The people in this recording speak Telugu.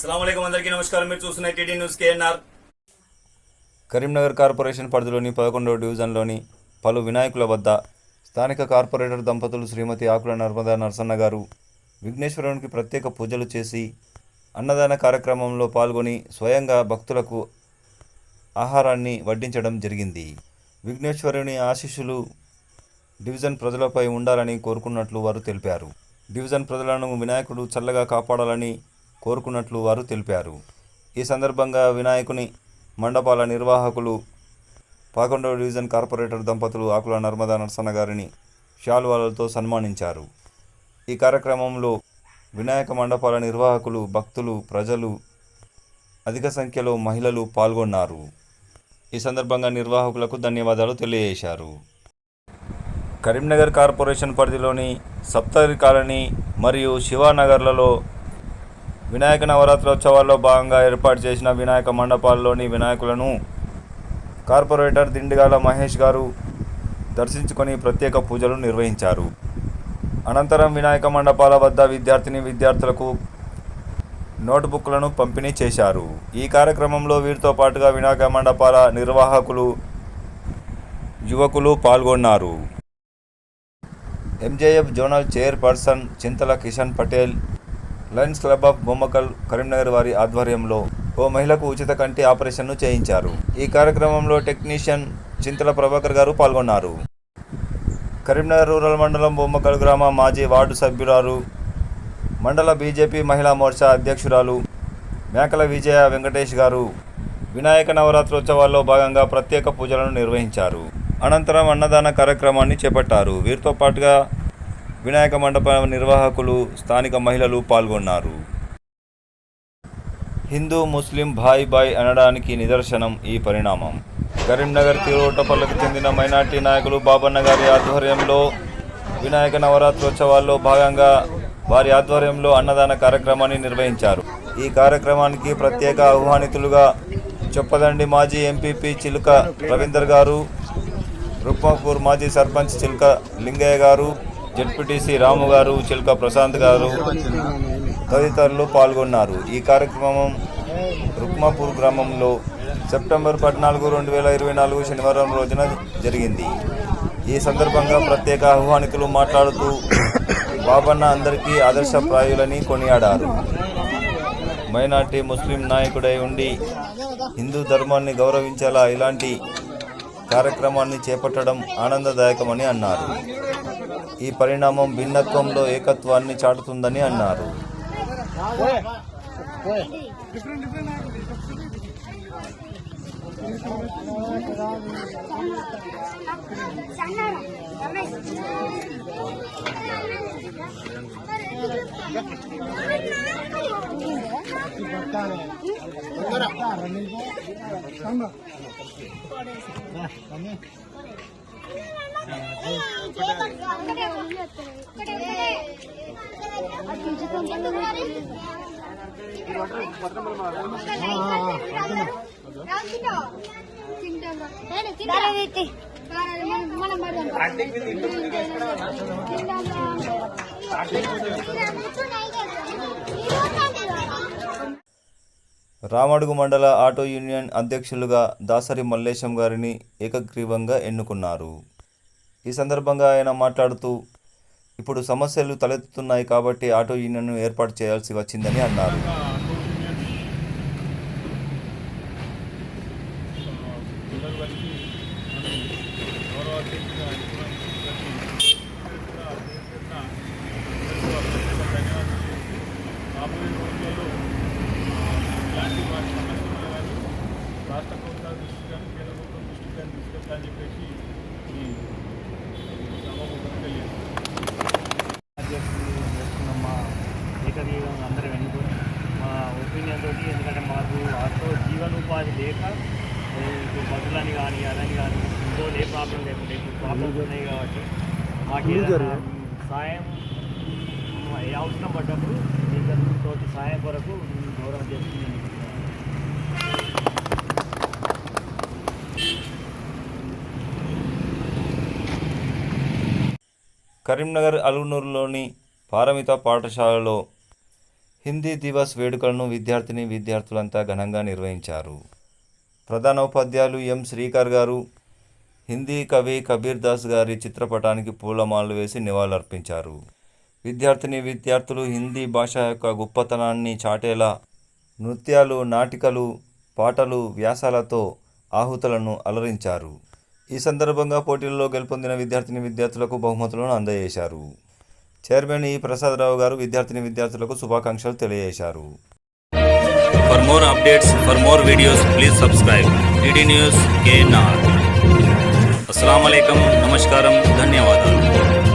నమస్కారం. మీరు చూస్తున్న TD news KNR. Karimnagar corporation పరిధిలోని పదకొండవ డివిజన్లోని పలు వినాయకుల వద్ద స్థానిక కార్పొరేటర్ దంపతులు శ్రీమతి ఆకుల నర్మదా నరసన్న గారు విఘ్నేశ్వరునికి ప్రత్యేక పూజలు చేసి అన్నదాన కార్యక్రమంలో పాల్గొని స్వయంగా భక్తులకు ఆహారాన్ని వడ్డించడం జరిగింది. విఘ్నేశ్వరుని ఆశీస్సులు డివిజన్ ప్రజలపై ఉండాలని కోరుకున్నట్లు వారు తెలిపారు. డివిజన్ ప్రజలను వినాయకుడు చల్లగా కాపాడాలని కోరుకున్నట్లు వారు తెలిపారు. ఈ సందర్భంగా వినాయకుని మండపాల నిర్వాహకులు పదకొండవ డివిజన్ కార్పొరేటర్ దంపతులు ఆకుల నర్మదా నరసన్న గారిని శాలువాలతో సన్మానించారు. ఈ కార్యక్రమంలో వినాయక మండపాల నిర్వాహకులు భక్తులు ప్రజలు అధిక సంఖ్యలో మహిళలు పాల్గొన్నారు. ఈ సందర్భంగా నిర్వాహకులకు ధన్యవాదాలు తెలియజేశారు. కరీంనగర్ కార్పొరేషన్ పరిధిలోని సప్తగిరి కాలనీ మరియు శివానగర్లలో వినాయక నవరాత్రోత్సవాల్లో భాగంగా ఏర్పాటు చేసిన వినాయక మండపాల్లోని వినాయకులను కార్పొరేటర్ దిండిగాల మహేష్ గారు దర్శించుకొని ప్రత్యేక పూజలు నిర్వహించారు. అనంతరం వినాయక మండపాల వద్ద విద్యార్థిని విద్యార్థులకు నోట్బుక్లను పంపిణీ చేశారు. ఈ కార్యక్రమంలో వీరితో పాటుగా వినాయక మండపాల నిర్వాహకులు యువకులు పాల్గొన్నారు. MJF zonal chairperson Chintala Kishan Patel Lions Club of Bommakal Karimnagar వారి ఆధ్వర్యంలో ఓ మహిళకు ఉచిత కంటి ఆపరేషన్ను చేయించారు. ఈ కార్యక్రమంలో టెక్నీషియన్ చింతల ప్రభాకర్ గారు పాల్గొన్నారు. కరీంనగర్ రూరల్ మండలం బొమ్మకల్ గ్రామ మాజీ వార్డు సభ్యురాలు మండల బీజేపీ మహిళా మోర్చా అధ్యక్షురాలు మేకల విజయ వెంకటేష్ గారు వినాయక నవరాత్రోత్సవాల్లో భాగంగా ప్రత్యేక పూజలను నిర్వహించారు. అనంతరం అన్నదాన కార్యక్రమాన్ని చేపట్టారు. వీరితో పాటుగా వినాయక మండప నిర్వాహకులు స్థానిక మహిళలు పాల్గొన్నారు. హిందూ ముస్లిం భాయ్ బాయ్ అనడానికి నిదర్శనం ఈ పరిణామం. కరీంనగర్ తిరువటపల్లికి చెందిన మైనార్టీ నాయకులు బాబన్న గారి ఆధ్వర్యంలో వినాయక నవరాత్రోత్సవాల్లో భాగంగా వారి ఆధ్వర్యంలో అన్నదాన కార్యక్రమాన్ని నిర్వహించారు. ఈ కార్యక్రమానికి ప్రత్యేక ఆహ్వానితులుగా చొప్పదండి మాజీ ఎంపీపీ చిలుక రవీందర్ గారు రుక్మాపూర్ మాజీ సర్పంచ్ చిలుక లింగయ్య గారు జెడ్పీటీసీ రాము గారు చిల్క ప్రశాంత్ గారు తదితరులు పాల్గొన్నారు. ఈ కార్యక్రమం రుక్మాపూర్ గ్రామంలో సెప్టెంబర్ పద్నాలుగు రెండు వేల ఇరవై నాలుగు శనివారం రోజున జరిగింది. ఈ సందర్భంగా ప్రత్యేక ఆహ్వానితులు మాట్లాడుతూ బాబన్న అందరికీ ఆదర్శప్రాయులని కొనియాడారు. మైనార్టీ ముస్లిం నాయకుడై ఉండి హిందూ ధర్మాన్ని గౌరవించేలా ఇలాంటి కార్యక్రమాన్ని చేపట్టడం ఆనందదాయకమని అన్నారు. ఈ పరిణామం భిన్నత్వంలో ఏకత్వాన్ని చాటుతుందని అన్నారు. తింటాం రామడుగు మండల ఆటో యూనియన్ అధ్యక్షులుగా దాసరి మల్లేశం గారిని ఏకగ్రీవంగా ఎన్నుకున్నారు. ఈ సందర్భంగా ఆయన మాట్లాడుతూ ఇప్పుడు సమస్యలు తలెత్తుతున్నాయి కాబట్టి ఆటో యూనియన్ను ఏర్పాటు చేయాల్సి వచ్చిందని అన్నారు. పిల్లలకి రాబోయే రోజులలో ఇలాంటి వాటి సమస్యలు కానీ రాష్ట్ర ప్రభుత్వాల దృష్టి కానీ కేంద్ర ప్రభుత్వం దృష్టి కానీ చెప్పేసి ఈ సభకు తెలియదు చేస్తున్న మా ఏకగ్రీవం అందరం ఎన్నుకొని మా ఒపీనియన్ తోటి ఎందుకంటే మాకు ఆటో జీవనోపాధి లేక ఏ బస్సులని కానీ అదని కానీ ఇంకో ఏ ప్రాబ్లం లేకుండా ఇప్పుడు ప్రాబ్లమ్స్ ఉన్నాయి కాబట్టి మాకు ఏదైనా సాయం ఏ అవసరం పడ్డప్పుడు మీ తోటి సాయం కొరకు గౌరవం చేస్తుంది కరీంనగర్ అలుగునూరులోని పారమిత పాఠశాలలో హిందీ దివస్ వేడుకలను విద్యార్థిని విద్యార్థులంతా ఘనంగా నిర్వహించారు. ప్రధాన ఉపాధ్యాయులు ఎం శ్రీకర్ గారు హిందీ కవి కబీర్ దాస్ గారి చిత్రపటానికి పూలమాలలు వేసి నివాళులర్పించారు. విద్యార్థిని విద్యార్థులు హిందీ భాష యొక్క గొప్పతనాన్ని చాటేలా నృత్యాలు నాటికలు పాటలు వ్యాసాలతో ఆహుతులను అలరించారు. ఈ సందర్భంగా పోటీల్లో గెలుపొందిన విద్యార్థిని విద్యార్థులకు బహుమతులను అందజేశారు. చైర్మన్ ఈ ప్రసాదరావు గారు విద్యార్థిని విద్యార్థులకు శుభాకాంక్షలు తెలియజేశారు. For more updates for more videos please subscribe news News KNR. అస్సలం నమస్కారం ధన్యవాదాలు